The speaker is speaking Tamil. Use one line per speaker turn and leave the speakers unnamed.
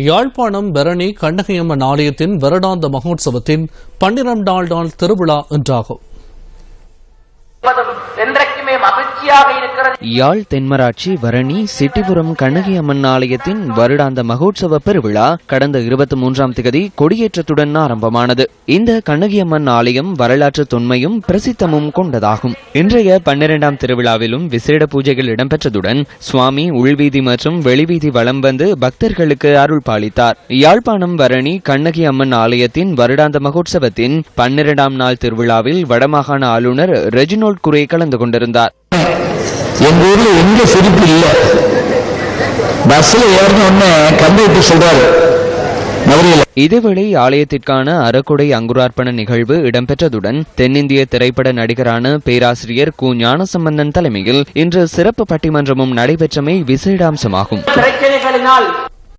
யாழ்ப்பாணம் பரணி கண்ணகையம்மன் ஆலயத்தின் வருடாந்த மகோத்சவத்தின் பன்னிரண்டாம் நாள் திருவிழா என்றாகும்
என்றைக்குமே மகிழ்ச்சியாக இருக்கிறது.
யாழ் தென்மராட்சி வரணி சிட்டிபுரம் கண்ணகி அம்மன் ஆலயத்தின் வருடாந்த மகோற்சவ பெருவிழா கடந்த இருபத்தி மூன்றாம் திகதி கொடியேற்றத்துடன் ஆரம்பமானது. இந்த கண்ணகி அம்மன் ஆலயம் வரலாற்று தொன்மையும் பிரசித்தமும் கொண்டதாகும். இன்றைய பன்னிரெண்டாம் திருவிழாவிலும் விசேட பூஜைகள் இடம்பெற்றதுடன் சுவாமி உள்வீதி மற்றும் வெளிவீதி வலம் வந்து பக்தர்களுக்கு அருள் பாலித்தார். யாழ்ப்பாணம் வரணி கண்ணகி அம்மன் ஆலயத்தின் வருடாந்த மகோற்சவத்தின் பன்னிரெண்டாம் நாள் திருவிழாவில் வடமாகாண ஆளுநர் ரெஜினோல்ட் குரே கலந்து கொண்டிருந்தார்.
எங்க ஊர்ல எங்க சிரிப்பு இல்ல. பஸ்ல ஏறின உடனே சொல்றாரு
இதேவேளை ஆலயத்திற்கான அறக்குடை அங்குரார்ப்பண நிகழ்வு இடம்பெற்றதுடன் தென்னிந்திய திரைப்பட நடிகரான பேராசிரியர் கு. ஞானசம்பந்தன் தலைமையில் இன்று சிறப்பு பட்டிமன்றமும் நடைபெற்றமை விசேடாம்சமாகும்.
பிரச்சனைகளினால்